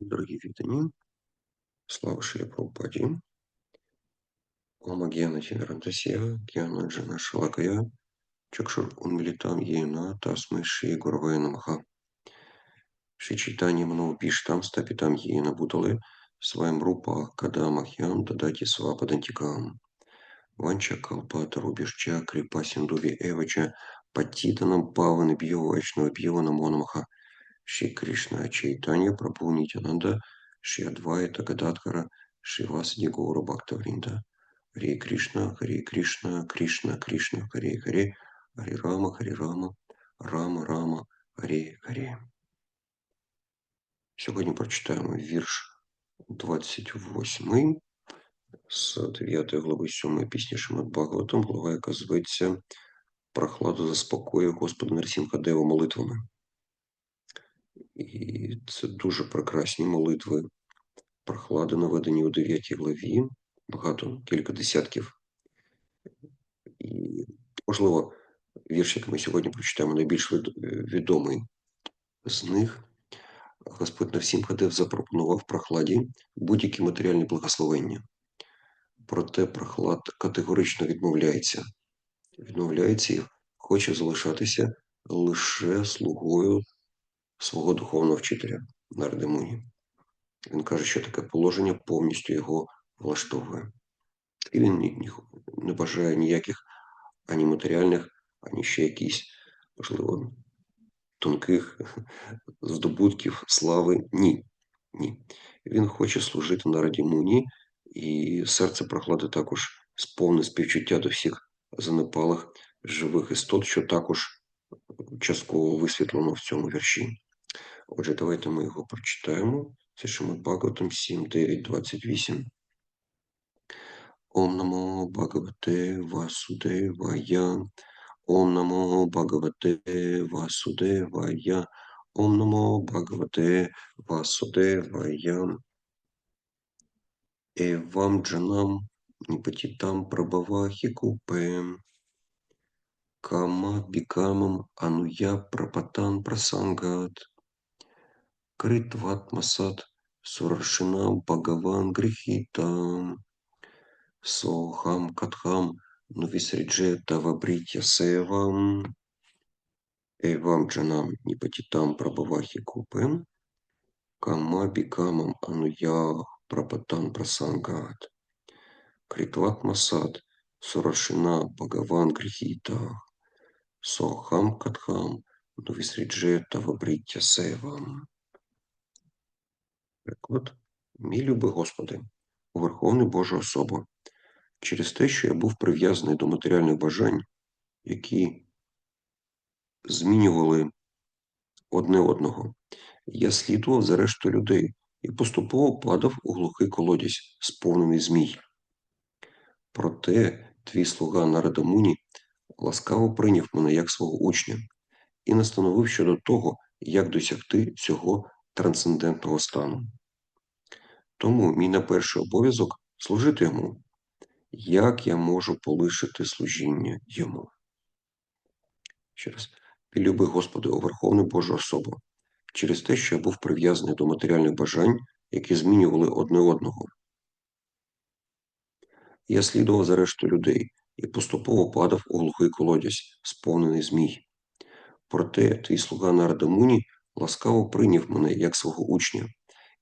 Дорогі віддані, слава Шрі Прабхупаді, Ома Гьяна Тінарантасія, Гьяна Джана Шалакая, Чакшур Унмилитам Єна Тасмай Шрі Гуравая Намаха. Шрі Чайтанья Манавапіштам Стапітам Єна Бутали, Сваєм Рупа Кадамахьям Тадаті Свападантикам. Ванча Калпа Тарубішча Кріпа Сіндуві Евача Патітанам Павани Бьовачного Бьова Мономаха. Шри Кришна Чайтанья Прабху Нитянанда Шри Адвайта Гададхара Шри Васади Гора Бхактавринда Харе Кришна, Харе Кришна, Кришна Кришна, Харе Харе, Харе Рама, Харе Рама, Рама Рама, Харе Харе. Сьогодні прочитаємо вірш 28 з 9 глави 7 пісні Шимат Бхагаватам, глава, яка зветься Прохладу заспокоює Господа Нарсімхадева молитвами. І це дуже прекрасні молитви. Прохлади наведені у 9 главі, багато, кілька десятків. І, можливо, вірш, який ми сьогодні прочитаємо, найбільш відомий з них. Господь на всім ходив, запропонував прохладі будь-які матеріальні благословення. Проте прохлад категорично відмовляється. Відмовляється і хоче залишатися лише слугою свого духовного вчителя Нардемуні. Він каже, що таке положення повністю його влаштовує. І він не бажає ніяких ані матеріальних, ані ще якісь, можливо, тонких здобутків, слави. Ні. Ні. Він хоче служити на Радімуні, і серце прохлади також сповне співчуття до всіх занепалих живих істот, що також частково висвітлено в цьому вірші. Отже, давайте ми його прочитаємо. Це Шимат Бхагаватам 7, 9, 28. Ом намо Бхагавате Васудевая. Ом намо Бхагавате Васудевая. Ом намо Бхагавате Васудевая. Евам джанам нипатитам прабавахи купе. Кама бикамам ануя прапатан прасангат. Критватмасат сурашинам Бхагаван грехитам. Сохам Катхам Нувисридже Тавабритя Севам. Эвам Джанам Нипатитам Прабавахи Купем Камаби Камам Ануя Прабатам Прасангат Критват Масад Сурашина Бхагаван Грихита Сохам Катхам Нувисридже Тавабритя Севам Приклад. Мій любий Господи, Верховний Божа особа, через те, що я був прив'язаний до матеріальних бажань, які змінювали одне одного. Я слідував за рештою людей і поступово падав у глухий колодязь, сповнений змій. Проте твій слуга Нарадамуні ласкаво прийняв мене як свого учня і настановив щодо того, як досягти цього трансцендентного стану. Тому мій на перший обов'язок служити йому, як я можу полишити служіння йому? Ще раз. Підлюби Господи, о Верховний Божа особа, через те, що я був прив'язаний до матеріальних бажань, які змінювали одне одного. Я слідував за рештою людей і поступово падав у глухий колодязь, сповнений змій. Проте твій слуга Нарадамуні ласкаво прийняв мене як свого учня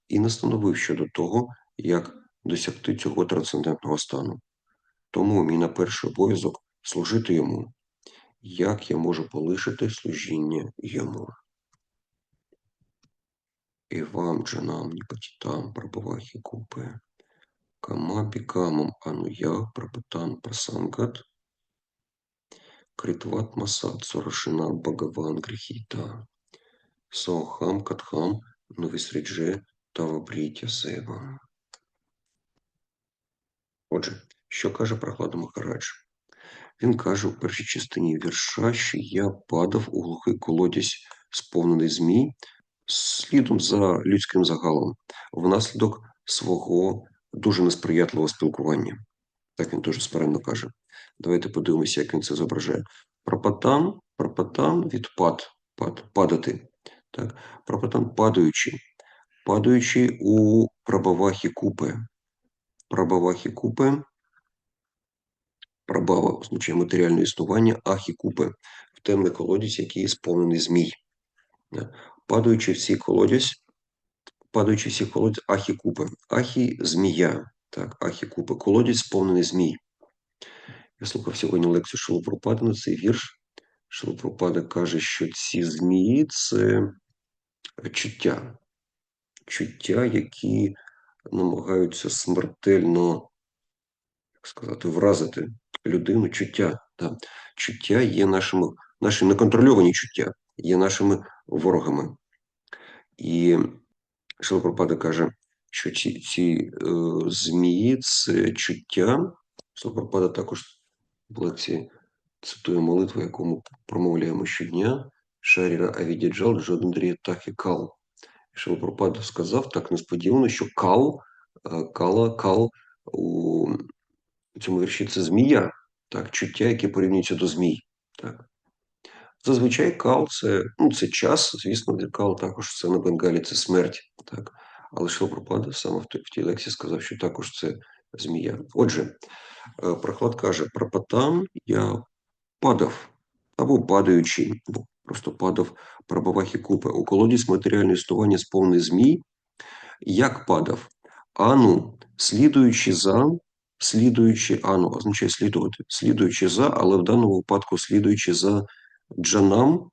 і настановив щодо того, як досягти цього трансцендентного стану. Тому мій на перший обов'язок служити йому, як я можу полишити служіння йому. І вам, джанам, ніпатітам, прабавахі купе, камабі камам ануя прапатан прасангат, критват масад сорошина багаван гріхіта, сохам катхам новісрідже тавабрітя сева. Отже, що каже Прохлада Махарадж? Він каже у першій частині вірша, що я падав у глухий колодязь, сповнений змій, слідом за людським загалом, внаслідок свого дуже несприятливого спілкування. Так він дуже спаренно каже. Давайте подивимося, як він це зображає. Пропатан, пропатан від пад, пад, падати. Так? Пропатан падаючи. падаючи у прабавахі купе. Прабавахі купе. Прабава означає матеріальне існування, ахі купе в темний колодязь, який сповнений змій. Да. Падаючи в цей колодязь, падаючи в цей колодязь, ахі купе. Ахі змія. Так, ахі купе. Колодязь сповнений змій. Я слухав сьогодні лекцію Шилопропада на цей вірш. Шилопропада каже, що ці змії це чуття. Чуття, які намагаються смертельно, як сказати, вразити людину. Чуття. Да. Чуття є нашими, наші неконтрольовані чуття, є нашими ворогами. І Шилопропада каже, що ці, ці е, змії це чуття. Шилопропада також в лекції цитує молитву, яку ми промовляємо щодня. Шаріра Авідіджал Джодандрія Тахі Кал. Шилопропада сказав так несподівано, що кал, е, кала, кал у цьому вірші це змія, так, чуття, яке порівнюється до змій. Так. Зазвичай кал це, ну, це час, звісно, кал також це на Бенгалі це смерть. Так. Але Шилопропада саме в, в тій лекції сказав, що також це змія. Отже, е, Прохлад каже, пропотам я падав або падаючи, просто падав прабавахи купи. У колодязь матеріальне існування сповнений змій. Як падав? Ану, слідуючи за, слідуючи ану, означає слідувати, слідуючи за, але в даному випадку слідуючи за джанам,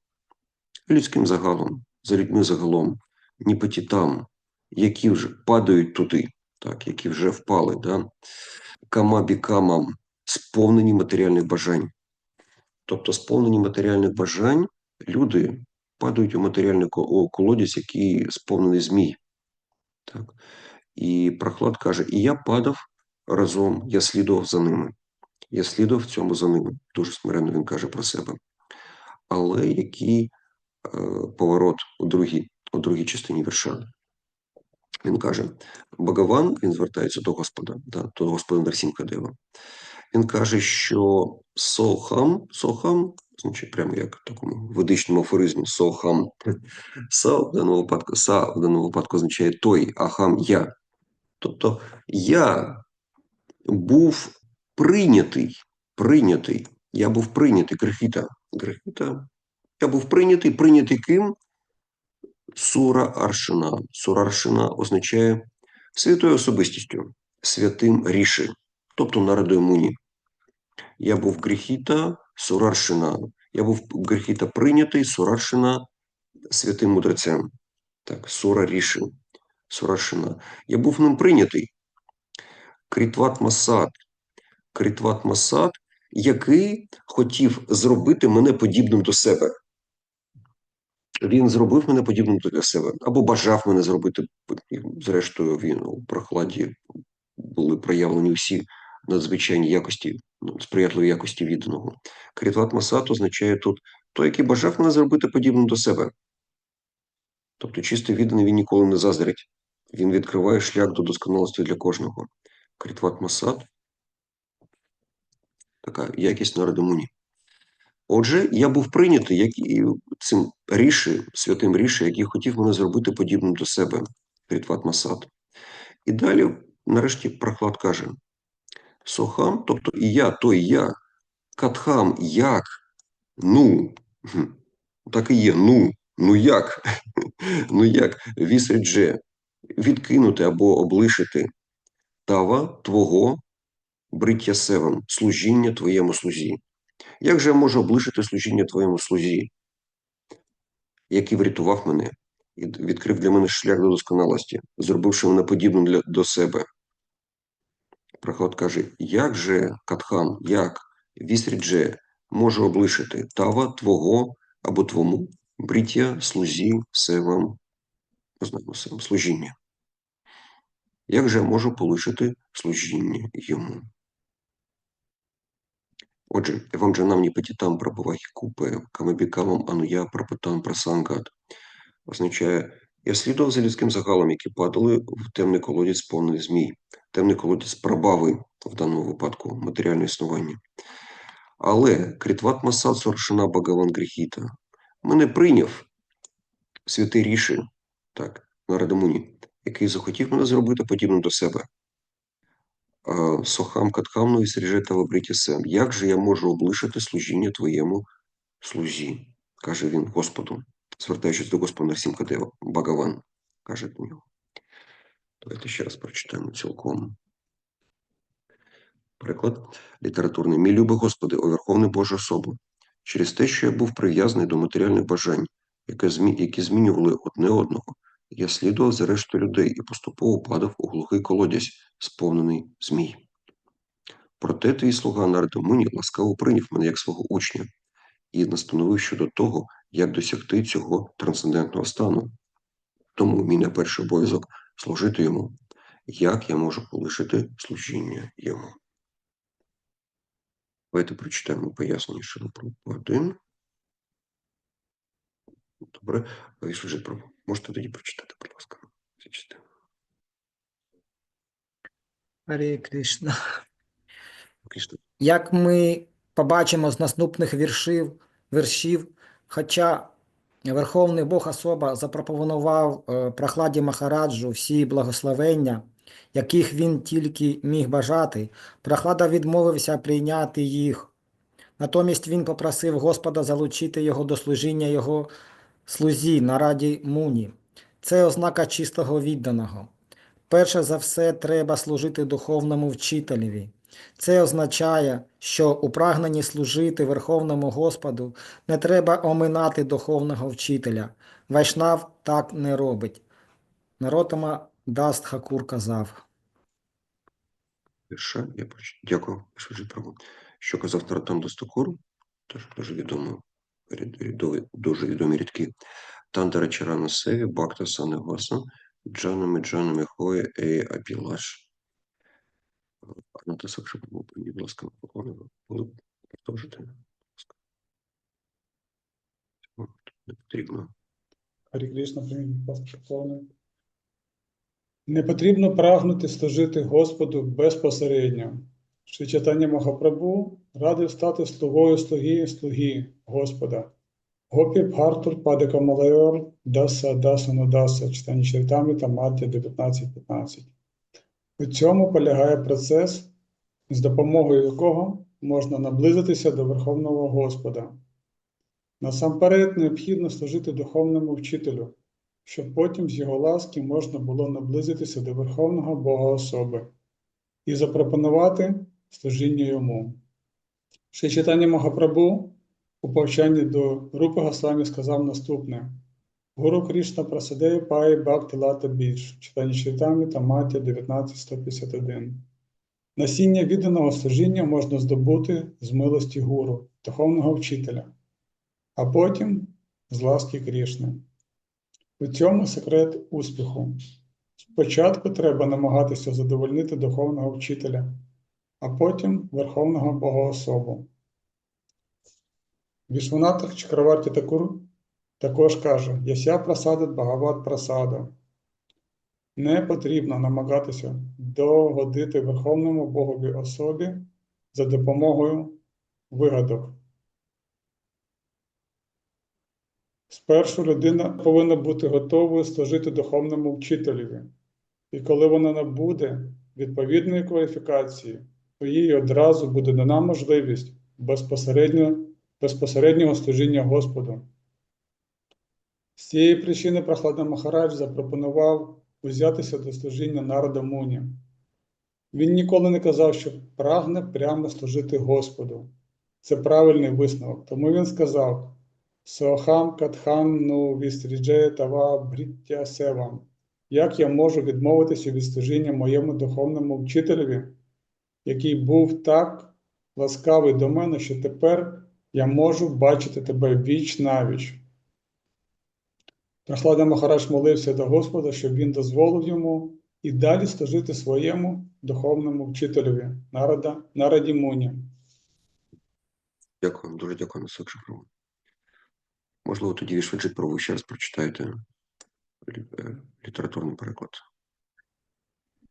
людським загалом, за людьми загалом, ніпотітам, які вже падають туди, так, які вже впали, да? камабікамам, сповнені матеріальних бажань. Тобто, сповнені матеріальних бажань, люди падають у матеріальний колодязь, який сповнений змій. Так. І Прохлад каже: І я падав разом, я слідував за ними. Я слідував цьому за ними. Дуже смиренно він каже про себе. Але який е, поворот у другій, у другій частині вірша? Він каже: Багаван, він звертається до Господа, да, до Господа Нарсімкадева. Він каже, що сохам, сохам, значить, прямо як в такому ведичному афоризмі, сохам, са в даному випадку, са в даному випадку означає той, а хам я. Тобто я був прийнятий, прийнятий, я був прийнятий Грехіта. Грехіта. Я був прийнятий, прийнятий ким? Сура Аршина. Сура Аршина означає святою особистістю, святим ріші, тобто народою муні. Я був Грехіта Сураршина. Я був Грехіта прийнятий Сураршина святим мудрецем. Так, Сура Ріши. Сураршина. Я був ним прийнятий. Крітват Масад. Крітват Масад, який хотів зробити мене подібним до себе. Він зробив мене подібним до себе, або бажав мене зробити. Зрештою, він у прохладі були проявлені всі надзвичайні якості, ну, сприятливі якості відданого. Крітват Масад означає тут той, який бажав мене зробити подібним до себе. Тобто, чистий відданий він ніколи не заздрить. Він відкриває шлях до досконалості для кожного. Крітват Масад така якість на радомуні. Отже, я був прийнятий як і цим ріші, святим ріші, який хотів мене зробити подібним до себе, Крітват Масад. І далі, нарешті, прохлад каже: Сохам, тобто і я, той я, катхам, як, ну, так і є, ну, ну як, ну як, вісрідже, відкинути або облишити тава твого бриття севом, служіння твоєму слузі. Як же я можу облишити служіння твоєму слузі, який врятував мене і відкрив для мене шлях до досконалості, зробивши мене подібним для, до себе? Проход каже: як же Катхам, як вісрідже можу облишити тава твого або твому бриття слузі севам, севам, служіння? Як же я можу полишити служіння йому? Отже, вам же нам не патітам прабувахи купе, камебікамам ануя прапатам прасангат. Означає, я слідував за людським загалом, які падали в темний колодязь повний змій, темний колодязь прабави в даному випадку матеріальне існування. Але критват масад соршина Багаван Гріхіта мене прийняв святий ріші, так, на Радамуні, який захотів мене зробити подібним до себе. Сохам катхамну і сріжета вабритісем. Як же я можу облишити служіння твоєму слузі? каже він Господу, звертаючись до Господа всім Кадева, Багаван, каже до нього. Давайте ще раз прочитаємо цілком. Приклад літературний. Мій любий Господи, о Верховний Божа особа, через те, що я був прив'язаний до матеріальних бажань, які, змінювали одне одного, я слідував за рештою людей і поступово падав у глухий колодязь, сповнений змій. Проте твій слуга Нардамуні ласкаво прийняв мене як свого учня і настановив щодо того, як досягти цього трансцендентного стану. Тому мій найперший обов'язок служити йому, як я можу полишити служіння йому. Давайте прочитаємо пояснення Шилопропади. Добре, вже про. Можете тоді прочитати, будь ласка. Гарі Кришна. Кришна. Як ми побачимо з наступних віршів, віршів, хоча Верховний Бог особа запропонував е, прохладі Махараджу всі благословення, яких він тільки міг бажати, прохлада відмовився прийняти їх. Натомість він попросив Господа залучити його до служіння його слузі на раді Муні. Це ознака чистого відданого. Перше за все треба служити духовному вчителеві. Це означає, що у прагненні служити Верховному Господу не треба оминати духовного вчителя. Вайшнав так не робить. Наротама Даст Хакур казав. Я. Дякую. Що казав Таратам Достокуру, теж дуже рядові- дуже відомі рядки. Тантара Чарана Севі, Бакта Санегоса, Джанами Джанами Хої Ей Апілаш. Аната Сакша Прабу, будь ласка, поклонили. Були продовжити. Будь ласка. Не потрібно. Харі Кришна, ласка, шановний. Не потрібно прагнути служити Господу безпосередньо. Шри Чайтання Махапрабху радив стати слугою слуги слуги Господа. Гопі Бхартур Падека Малайор Даса Даса читання Чайтамі та Маття 19.15. У цьому полягає процес, з допомогою якого можна наблизитися до Верховного Господа. Насамперед необхідно служити духовному вчителю, щоб потім з його ласки можна було наблизитися до Верховного Бога особи і запропонувати служіння йому. Ще читання Махапрабху у повчанні до Рупи Госвамі сказав наступне: Гуру Кришна Прасадея Пай Бхакти Лата Біч, читання Читамі та Маття 19.151. Насіння відданого служіння можна здобути з милості гуру, духовного вчителя а потім з ласки Крішни. У цьому секрет успіху. Спочатку треба намагатися задовольнити духовного вчителя, а потім Верховного Богоособу. Вішванатах Чакраварті Такур також каже: Яся прасадит Багават прасада. Не потрібно намагатися догодити Верховному Богові особі за допомогою вигадок. Спершу людина повинна бути готовою служити духовному вчителеві, і коли вона набуде відповідної кваліфікації, то їй одразу буде дана можливість безпосередньо, безпосереднього служіння Господу. З цієї причини Прохладна Махарадж запропонував узятися до служіння народа Муні. Він ніколи не казав, що прагне прямо служити Господу. Це правильний висновок. Тому він сказав. Сохам Катхан ну вістріджеє тава бриття севам. Як я можу відмовитися від служіння моєму духовному вчителеві, який був так ласкавий до мене, що тепер я можу бачити тебе віч навіч. Прохлада Махарадж молився до Господа, щоб він дозволив йому і далі служити своєму духовному вчителеві, народа, народі Муні. Дякую, дуже дякую, Сакша Прабу. Можливо, тоді Вішваджі Прабу ще раз прочитаєте е, літературний переклад.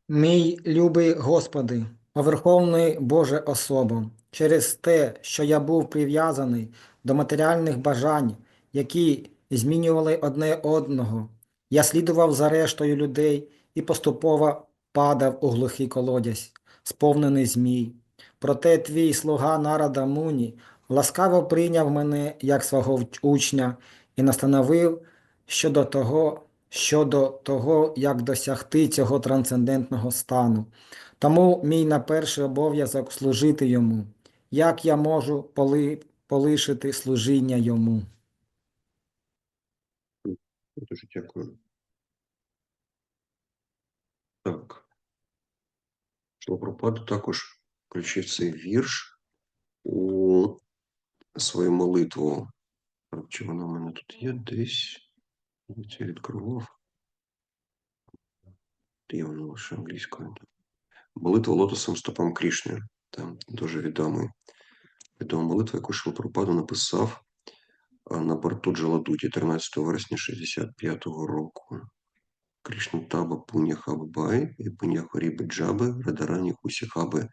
Мій любий Господи, Верховний Боже особо, через те, що я був прив'язаний до матеріальних бажань, які змінювали одне одного, я слідував за рештою людей і поступово падав у глухий колодязь, сповнений змій. Проте твій слуга народа Муні ласкаво прийняв мене як свого учня і настановив щодо того, щодо того, як досягти цього трансцендентного стану. Тому мій на перший обов'язок служити йому. Як я можу поли, полишити служіння йому? Дуже дякую. Так. Шлапропад також включив цей вірш у свою молитву. Чи вона в мене тут є десь? Я відкривав. Є вона лише англійською. Молитва лотосом стопам Крішни. Там дуже відомий. Відома молитва, яку Шилпропаду написав на борту Джаладуті 13 вересня 65-го року. Кришна Таба Пуня Хаббай і Пуня Хоріби Джаби Радарані Хусі Хаби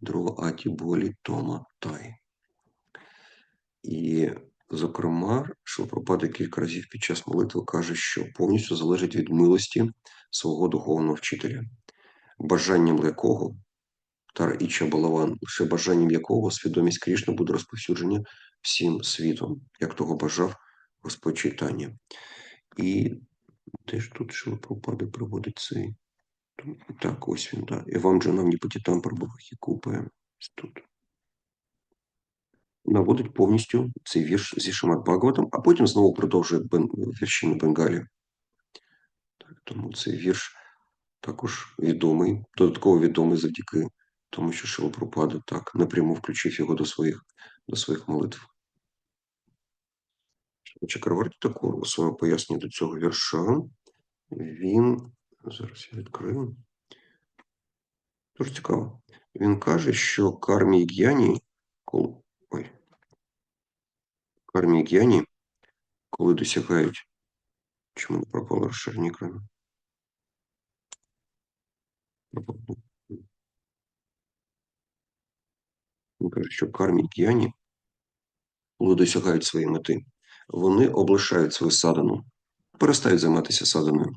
Дро Аті Болі Тома Тай. І, зокрема, Шилпропада кілька разів під час молитви каже, що повністю залежить від милості свого духовного вчителя, бажанням якого Тар Іча Балаван, лише бажанням якого свідомість Крішни буде розповсюджена всім світом, як того бажав Господь Чайтання. І теж тут Шилпропада проводить цей. Так, ось він, да. Іван Джанам Ніпатітам Прабхахі Купе. Тут. Наводить повністю цей вірш зі Шимат Бхагаватом, а потім знову продовжує бен... на Бенгалі. Так, тому цей вірш також відомий, додатково відомий завдяки тому, що Шилапрупада так напряму включив його до своїх, до своїх молитв. Чакраварті також у своєму поясненні до цього вірша він зараз я відкрию. Дуже цікаво. Він каже, що кармі і г'яні, коли, ой, кармі і г'яні, коли досягають, чому не пропало розширення екрану? Пропало. Він каже, що кармі і г'яні, коли досягають своєї мети, вони облишають свою садану, перестають займатися саданою.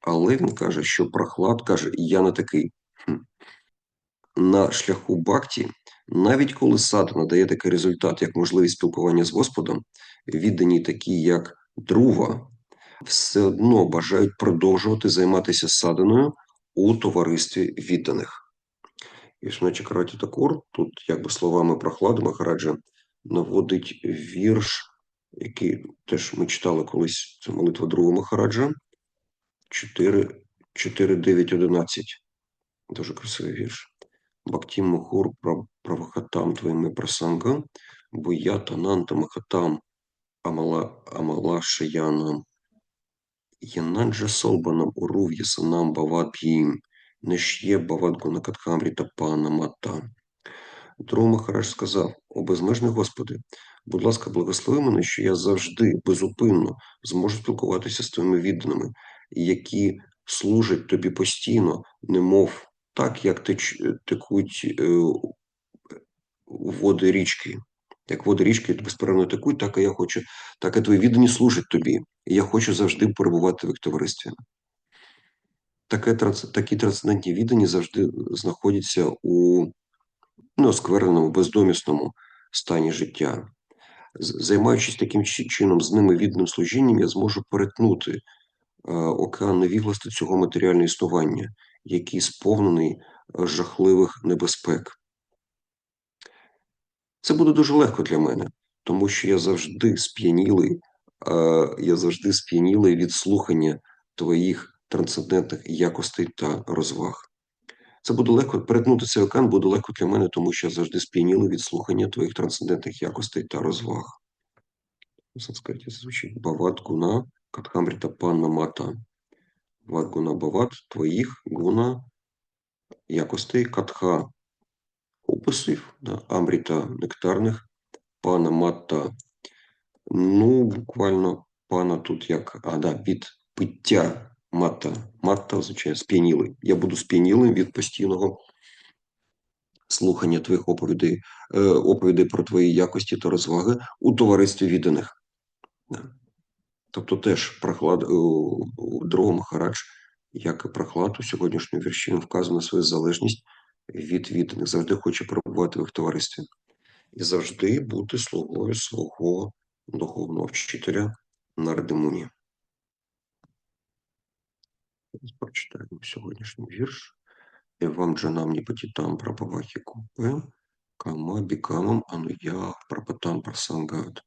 Але він каже, що прохлад каже, я не такий. На шляху бхакті, навіть коли садана дає такий результат, як можливість спілкування з Господом, віддані такі, як друва, все одно бажають продовжувати займатися саданою у товаристві відданих. І Шмечі Караті Такур, тут якби словами прохлади Махараджа, наводить вірш, який теж ми читали колись, це молитва другого Махараджа, 4, 4, 9, 11. Дуже красивий вірш. Бхактім Мухур Правахатам твоїми прасанга, Буята Нанта Махатам Амала Амала Шаянам. Янаджа Солбанам Урув Ясанам Бават Б'їм, Неш'є Бават Гунакатхамрі Тапана Мата. Друг Махараш сказав, о безмежний Господи, будь ласка, благослови мене, що я завжди безупинно зможу спілкуватися з твоїми відданими, які служать тобі постійно, немов так, як теч, текуть е, води річки. Як води річки безперервно текуть, так і я хочу, так і твої віддані служать тобі. І я хочу завжди перебувати в їх товаристві. Таке, такі трансцендентні віддані завжди знаходяться у ну, оскверненому, бездомісному стані життя. Займаючись таким чином з ними відданим служінням, я зможу перетнути е, океан невігласти цього матеріального існування, який сповнений е, жахливих небезпек. Це буде дуже легко для мене, тому що я завжди сп'янілий, е, я завжди сп'янілий від слухання твоїх трансцендентних якостей та розваг. Це буде легко перетнути цей океан буде легко для мене, тому що я завжди сп'янілий від слухання твоїх трансцендентних якостей та розваг. У санскриті це звучить Бават гуна катхамріта панна мата. Бават гуна бават твоїх гуна якостей катха описів, да, амріта нектарних, пана матта. Ну, буквально пана тут як а, да, від пиття матта. Матта означає сп'янілий. Я буду сп'янілим від постійного слухання твоїх оповідей, е, оповідей про твої якості та розваги у товаристві відданих. Тобто теж прохлад у, у другому Махарадж як і прохлад у сьогоднішньому вірші він вказує на свою залежність від відданих, завжди хоче перебувати в їх товаристві і завжди бути слугою свого духовного вчителя Нардемуні. Зараз Прочитаємо сьогоднішній вірш. Евам джанам ніпатітам прабавахі купе, кама бікамам ануя прапатам прасангат.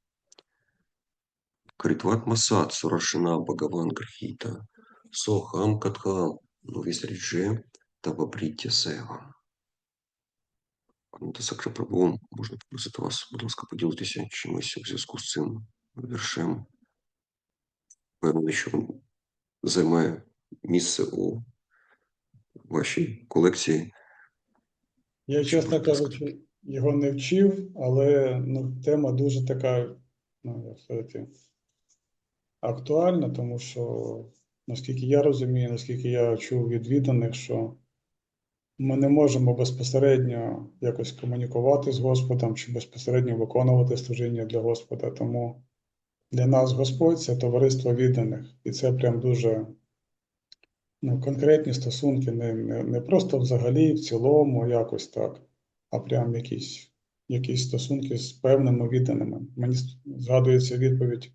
Критват масад сурашина багаван грхіта, сохам катхам, ну візрідже та вапріття сева. Пане Сакша Прабу, можна попросити вас, будь ласка, поділитися чимось у зв'язку з цим віршем. Певний, що він займає місце у вашій колекції. Я, чесно кажучи, його не вчив, але ну, тема дуже така, ну, як сказати, актуальна, тому що, наскільки я розумію, наскільки я чув від відданих, що ми не можемо безпосередньо якось комунікувати з Господом чи безпосередньо виконувати служіння для Господа. Тому для нас Господь це товариство відданих, і це прям дуже ну, конкретні стосунки, не, не, не просто взагалі, в цілому, якось так, а прям якісь, якісь стосунки з певними відданими. Мені згадується відповідь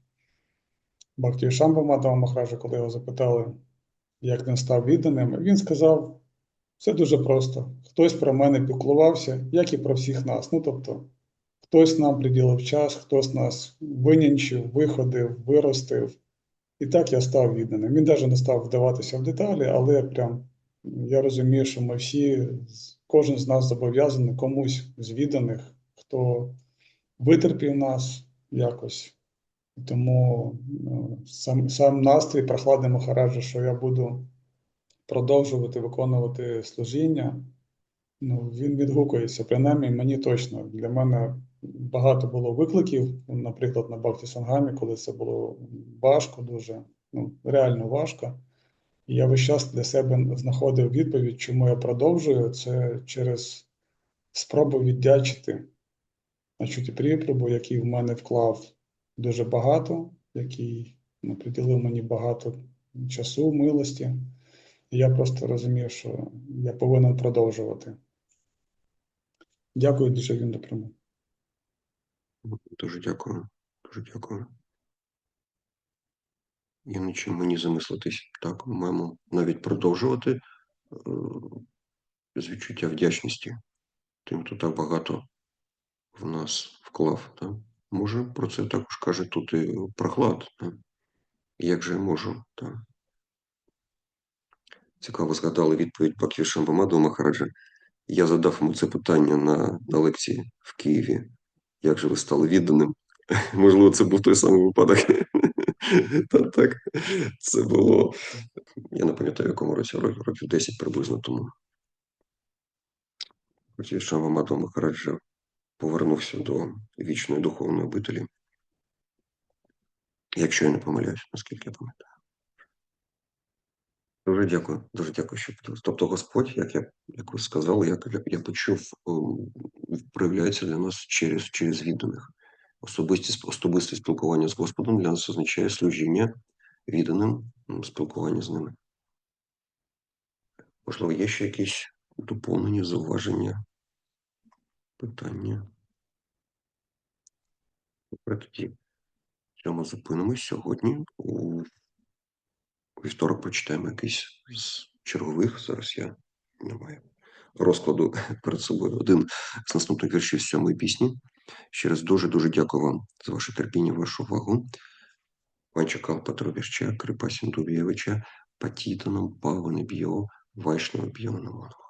Бхакті Шамба Мадава Махараджа, коли його запитали, як він став відданим. Він сказав, все дуже просто. Хтось про мене піклувався, як і про всіх нас. Ну, тобто, хтось нам приділив час, хтось нас винянчив, виходив, виростив. І так я став відданим. Він навіть не став вдаватися в деталі, але прям я розумію, що ми всі, кожен з нас зобов'язаний комусь з відданих, хто витерпів нас якось. Тому ну, сам, сам настрій прохладний Махараджа, що я буду продовжувати виконувати служіння, ну, він відгукується. Принаймні, мені точно. Для мене багато було викликів, наприклад, на Бхакті Сангамі, коли це було важко, дуже, ну, реально важко. І я весь час для себе знаходив відповідь, чому я продовжую. Це через спробу віддячити Ачуті Пріпрабу, який в мене вклав дуже багато, який ну, приділив мені багато часу, милості. І я просто розумів, що я повинен продовжувати. Дякую дуже він допомог. Дуже дякую. Дуже дякую. Є над чим мені замислитись. Так, ми маємо навіть продовжувати е, з відчуття вдячності тим, хто так багато в нас вклав. Так? Може, про це також каже тут і прохлад. Так? Як же я можу? Так? Цікаво згадали відповідь Баків Шамбамаду Махараджа. Я задав йому це питання на, на лекції в Києві. Як же ви стали відданим? Можливо, це був той самий випадок. Та так, це було, я не пам'ятаю, якому році, років років 10 приблизно тому. Хотів, що Мамадо Махараджа повернувся до вічної духовної обителі. Якщо я не помиляюсь, наскільки я пам'ятаю. Дуже дякую, дуже дякую, що. Тобто Господь, як я як ви сказали, я, я почув, ем, проявляється для нас через, через відданих. Особисте, особисте спілкування з Господом для нас означає служіння відданим, спілкування з ними. Можливо, є ще якісь доповнення, зауваження, питання. Добре, тоді цьому зупинимось сьогодні. У вівторок прочитаємо якийсь з чергових. Зараз я не маю розкладу перед собою. Один з наступних віршів сьомої пісні. Ще раз дуже-дуже дякую вам за ваше терпіння, вашу увагу. Ванчака Патровірча, Крипа Сіндубєвича, Патітоном, Паване Б'йо, Вайшнава Б'йо Наману.